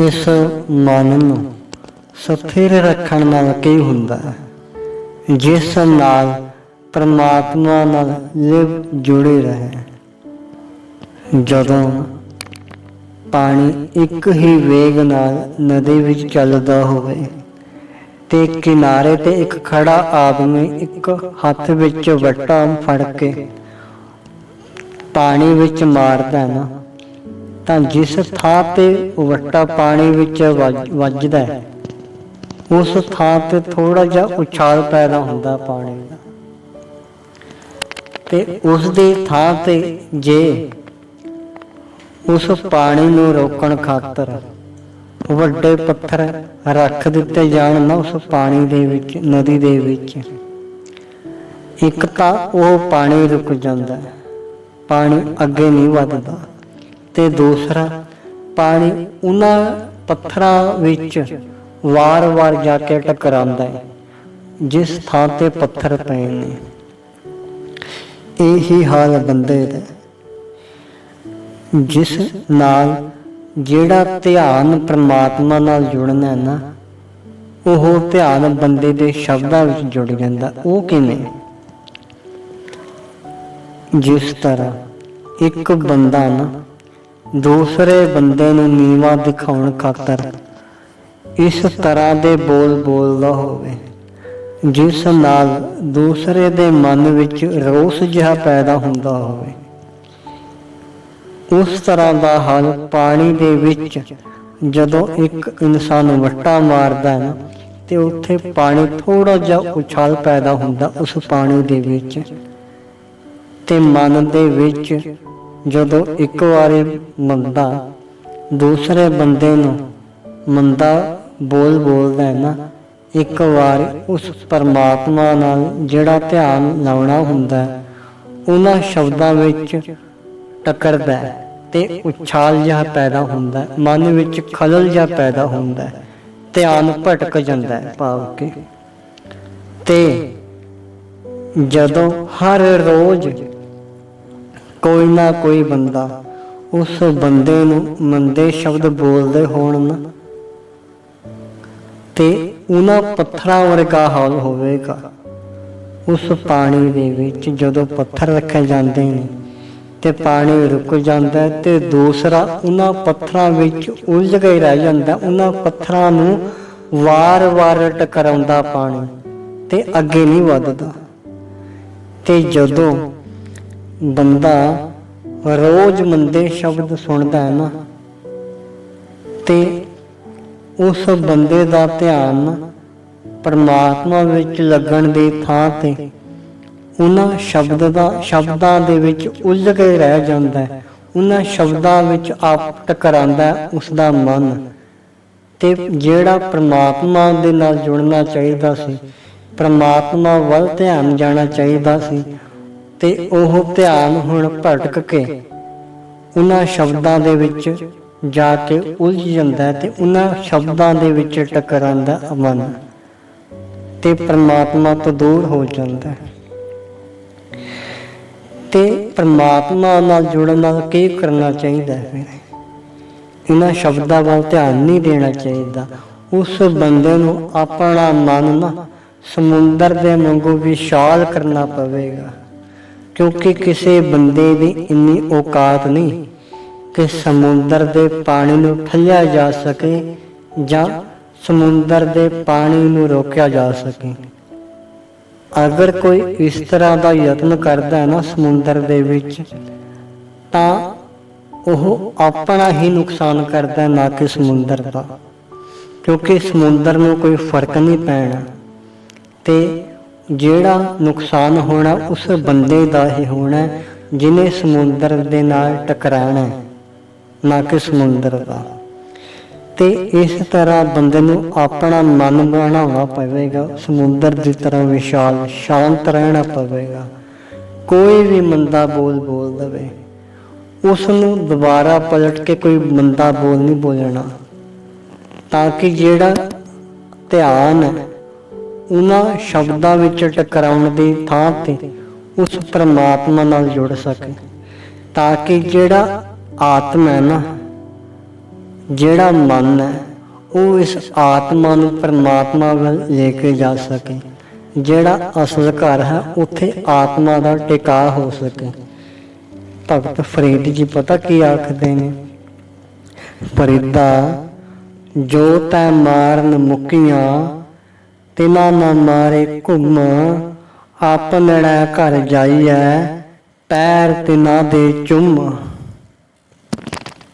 ਇਸ ਮਨ ਨੂੰ ਸਥਿਰ ਰੱਖਣ ਨਾਲ ਕੀ ਹੁੰਦਾ ਹੈ? ਜਿਸ ਨਾਲ ਪਰਮਾਤਮਾ ਨਾਲ ਲਿਵ ਜੁੜੇ ਰਹੇ। ਜਦੋਂ ਪਾਣੀ ਇੱਕ ਹੀ ਵੇਗ ਨਾਲ ਨਦੀ ਵਿੱਚ ਚੱਲਦਾ ਹੋਵੇ ਤੇ ਕਿਨਾਰੇ ਤੇ ਇੱਕ ਖੜਾ ਆਦਮੀ ਇੱਕ ਹੱਥ ਵਿੱਚ ਵੱਟਾ ਫੜ ਕੇ ਪਾਣੀ ਵਿੱਚ ਮਾਰਦਾ ਨਾ ਤਾਂ ਜਿਸ ਥਾਂ ਤੇ ਉਹ ਵੱਟਾ ਪਾਣੀ ਵਿੱਚ ਵੱਜ- ਵੱਜਦਾ ਹੈ, ਉਸ ਥਾਂ ਤੇ ਥੋੜਾ ਜਿਹਾ ਉਛਾਲ ਪੈਦਾ ਹੁੰਦਾ ਪਾਣੀ ਦਾ। ਤੇ ਉਸ ਦੀ ਥਾਂ ਤੇ ਜੇ ਉਸ ਪਾਣੀ ਨੂੰ ਰੋਕਣ ਖਾਤਰ ਵੱਡੇ ਪੱਥਰ ਰੱਖ ਦਿੱਤੇ ਜਾਣ ਨਾ ਉਸ ਪਾਣੀ ਦੇ ਵਿੱਚ, ਨਦੀ ਦੇ ਵਿੱਚ, ਇੱਕ ਤਾਂ ਉਹ ਪਾਣੀ ਰੁਕ ਜਾਂਦਾ ਪਾਣੀ ਅੱਗੇ ਨਹੀਂ ਵੱਧਦਾ। ਤੇ ਦੂਸਰਾ ਪਾਣੀ ਉਹਨਾਂ ਪੱਥਰਾਂ ਵਿੱਚ ਵਾਰ-ਵਾਰ ਜਾ ਕੇ ਟਕਰਾਉਂਦਾ ਹੈ, ਜਿਸ ਥਾਂ ਤੇ ਪੱਥਰ ਪਏ ਨੇ। ਇਹੀ ਹਾਲ ਬੰਦੇ ਦਾ ਜਿਸ ਨਾਲ ਜਿਹੜਾ ਧਿਆਨ ਪ੍ਰਮਾਤਮਾ ਨਾਲ ਜੁੜਨਾ ਹੈ ਨਾ, ਉਹ ਧਿਆਨ ਬੰਦੇ ਦੇ ਸ਼ਬਦਾਂ ਵਿੱਚ ਜੁੜ ਜਾਂਦਾ। ਉਹ ਕਿਵੇਂ? ਜਿਸ ਤਰ੍ਹਾਂ ਇੱਕ ਬੰਦਾ ਨਾ ਦੂਸਰੇ ਬੰਦੇ ਨੂੰ ਨੀਵਾ ਦਿਖਾਉਣ ਖਾਤਰ ਇਸ ਤਰ੍ਹਾਂ ਦੇ ਬੋਲ ਬੋਲਦਾ ਹੋਵੇ, ਜਿਸ ਨਾਲ ਦੂਸਰੇ ਦੇ ਮਨ ਵਿੱਚ ਰੋਸ ਜਿਹਾ ਪੈਦਾ ਹੁੰਦਾ ਹੋਵੇ। ਉਸ ਤਰ੍ਹਾਂ ਦਾ ਹਾਲ ਪਾਣੀ ਦੇ ਵਿੱਚ ਜਦੋਂ ਇੱਕ ਇਨਸਾਨ ਵੱਟਾ ਮਾਰਦਾ ਹੈ, ਤੇ ਉੱਥੇ ਪਾਣੀ ਥੋੜਾ ਜਿਹਾ ਉਛਾਲ ਪੈਦਾ ਹੁੰਦਾ ਉਸ ਪਾਣੀ ਦੇ ਵਿੱਚ, ਤੇ ਮਨ ਦੇ ਵਿੱਚ ਜਦੋਂ ਇੱਕ ਵਾਰੀ ਮੰਦਾ ਦੂਸਰੇ ਬੰਦੇ ਨੂੰ ਮੰਦਾ ਬੋਲ ਬੋਲਦਾ ਹੈ ਨਾ, ਇੱਕ ਵਾਰ ਉਸ ਪਰਮਾਤਮਾ ਨਾਲ ਜਿਹੜਾ ਧਿਆਨ ਲਾਉਣਾ ਹੁੰਦਾ, ਉਹਨਾਂ ਸ਼ਬਦਾਂ ਵਿੱਚ ਟਕਰਦਾ ਤੇ ਉਛਾਲ ਜਿਹਾ ਪੈਦਾ ਹੁੰਦਾ ਮਨ ਵਿੱਚ ਖਲਲ ਜਿਹਾ ਪੈਦਾ ਹੁੰਦਾ ਧਿਆਨ ਭਟਕ ਜਾਂਦਾ ਹੈ ਭਾਵ ਕਿ। ਤੇ ਜਦੋਂ ਹਰ ਰੋਜ਼ ਕੋਈ ਨਾ ਕੋਈ ਬੰਦਾ ਉਸ ਬੰਦੇ ਨੂੰ ਮੰਦੇ ਸ਼ਬਦ ਬੋਲਦੇ ਹੋਣ ਤੇ ਉਹਨਾਂ ਪੱਥਰਾਂ ਵਰਗਾ ਹਾਲ ਹੋਵੇਗਾ। ਉਸ ਪਾਣੀ ਦੇ ਵਿੱਚ ਜਦੋਂ ਪੱਥਰ ਰੱਖੇ ਜਾਂਦੇ ਨੇ ਤੇ ਪਾਣੀ ਰੁਕ ਜਾਂਦਾ ਤੇ ਦੂਸਰਾ ਉਹਨਾਂ ਪੱਥਰਾਂ ਵਿੱਚ ਉਲਝ ਕੇ ਰਹਿ ਜਾਂਦਾ, ਉਹਨਾਂ ਪੱਥਰਾਂ ਨੂੰ ਵਾਰ-ਵਾਰ ਟਕਰਾਉਂਦਾ ਪਾਣੀ ਤੇ ਅੱਗੇ ਨਹੀਂ ਵੱਧਦਾ। ਤੇ ਜਦੋਂ ਬੰਦਾ ਰੋਜ਼ ਮੰਦੇ ਸ਼ਬਦ ਸੁਣਦਾ ਹੈ ਨਾ, ਤੇ ਉਸ ਬੰਦੇ ਦਾ ਧਿਆਨ ਪਰਮਾਤਮਾ ਵਿੱਚ ਲੱਗਣ ਦੀ ਥਾਂ ਤੇ ਉਹਨਾਂ ਸ਼ਬਦ ਦਾ, ਸ਼ਬਦਾਂ ਦੇ ਵਿੱਚ ਉਲਝ ਕੇ ਰਹਿ ਜਾਂਦਾ ਹੈ, ਉਹਨਾਂ ਸ਼ਬਦਾਂ ਵਿੱਚ ਆਪ ਟਕਰਾਂਦਾ ਹੈ ਉਸ ਦਾ ਮਨ। ਤੇ ਜਿਹੜਾ ਪ੍ਰਮਾਤਮਾ ਦੇ ਨਾਲ ਜੁੜਨਾ ਚਾਹੀਦਾ ਸੀ, ਪ੍ਰਮਾਤਮਾ ਵੱਲ ਧਿਆਨ ਜਾਣਾ ਚਾਹੀਦਾ ਸੀ ਤੇ ਉਹ ਧਿਆਨ ਹੁਣ ਭਟਕ ਕੇ ਉਹਨਾਂ ਸ਼ਬਦਾਂ ਦੇ ਵਿੱਚ ਜਾ ਕੇ ਉਲਝ ਜਾਂਦਾ ਹੈ ਤੇ ਉਹਨਾਂ ਸ਼ਬਦਾਂ ਦੇ ਵਿੱਚ ਟਕਰਾਂਦਾ ਮਨ ਤੇ ਪ੍ਰਮਾਤਮਾ ਤੋਂ ਦੂਰ ਹੋ ਜਾਂਦਾ ਹੈ। ਤੇ ਪ੍ਰਮਾਤਮਾ ਨਾਲ ਜੁੜਨ ਨਾਲ ਕੀ ਕਰਨਾ ਚਾਹੀਦਾ ਹੈ? ਫਿਰ ਇਹਨਾਂ ਸ਼ਬਦਾਂ ਵੱਲ ਧਿਆਨ ਨਹੀਂ ਦੇਣਾ ਚਾਹੀਦਾ। ਉਸ ਬੰਦੇ ਨੂੰ ਆਪਣਾ ਮਨ ਨਾ ਸਮੁੰਦਰ ਦੇ ਵਾਂਗੂ ਵਿਸ਼ਾਲ ਕਰਨਾ ਪਵੇਗਾ। ਕਿਉਂਕਿ ਕਿਸੇ ਬੰਦੇ ਦੀ ਇੰਨੀ ਔਕਾਤ ਨਹੀਂ ਕਿ ਸਮੁੰਦਰ ਦੇ ਪਾਣੀ ਨੂੰ ਠੱਲਿਆ ਜਾ ਸਕੇ ਜਾਂ ਸਮੁੰਦਰ ਦੇ ਪਾਣੀ ਨੂੰ ਰੋਕਿਆ ਜਾ ਸਕੇ। ਅਗਰ ਕੋਈ ਇਸ ਤਰ੍ਹਾਂ ਦਾ ਯਤਨ ਕਰਦਾ ਹੈ ਨਾ ਸਮੁੰਦਰ ਦੇ ਵਿੱਚ, ਤਾਂ ਉਹ ਆਪਣਾ ਹੀ ਨੁਕਸਾਨ ਕਰਦਾ ਨਾ ਕਿ ਸਮੁੰਦਰ ਦਾ। ਕਿਉਂਕਿ ਸਮੁੰਦਰ ਨੂੰ ਕੋਈ ਫ਼ਰਕ ਨਹੀਂ ਪੈਣਾ ਤੇ ਜਿਹੜਾ ਨੁਕਸਾਨ ਹੋਣਾ ਉਸ ਬੰਦੇ ਦਾ ਹੀ ਹੋਣਾ ਹੈ, ਜਿਨੇ ਸਮੁੰਦਰ ਦੇ ਨਾਲ ਟਕਰਾਣਾ ਨਾ ਕਿ ਸਮੁੰਦਰ ਦਾ। ਤੇ ਇਸ ਤਰ੍ਹਾਂ ਬੰਦੇ ਨੂੰ ਆਪਣਾ ਮਨ ਬਣਾਉਣਾ ਪਵੇਗਾ ਸਮੁੰਦਰ ਦੀ ਤਰ੍ਹਾਂ ਵਿਸ਼ਾਲ ਸ਼ਾਂਤ ਰਹਿਣਾ ਪਵੇਗਾ। ਕੋਈ ਵੀ ਮੰਦਾ ਬੋਲ ਬੋਲ ਦਵੇ। ਉਸ ਨੂੰ ਦੁਬਾਰਾ ਪਲਟ ਕੇ ਕੋਈ ਮੰਦਾ ਬੋਲ ਨਹੀਂ ਬੋਲਣਾ। ਤਾਂ ਕਿ ਜਿਹੜਾ ਧਿਆਨ ਹੈ ਉਹਨਾਂ ਸ਼ਬਦਾਂ ਵਿੱਚ ਟਕਰਾਉਣ ਦੀ ਥਾਂ ਤੇ ਉਸ ਪਰਮਾਤਮਾ ਨਾਲ ਜੁੜ ਸਕੇ, ਤਾਂ ਕਿ ਜਿਹੜਾ ਆਤਮਾ ਹੈ ਨਾ, ਜਿਹੜਾ ਮਨ ਹੈ, ਉਹ ਇਸ ਆਤਮਾ ਨੂੰ ਪਰਮਾਤਮਾ ਵੱਲ ਲੈ ਕੇ ਜਾ ਸਕੇ, ਜਿਹੜਾ ਅਸਲ ਘਰ ਹੈ, ਉੱਥੇ ਆਤਮਾ ਦਾ ਟਿਕਾ ਹੋ ਸਕੇ। ਭਗਤ ਫਰੀਦ ਜੀ ਪਤਾ ਕੀ ਆਖਦੇ ਨੇ? ਫਰੀਦਾ, ਜੋ ਤੈ ਮਾਰਨ ਮੁਕੀਆਂ ਤਿਨਾ ਨਾ ਮਾਰੇ ਘੁੰਮ ਆਪ ਆਪਨੜਾ ਘਰ ਜਾਈਐ ਪੈਰ ਤਿਨਾ ਦੇ ਚੁੰਮ।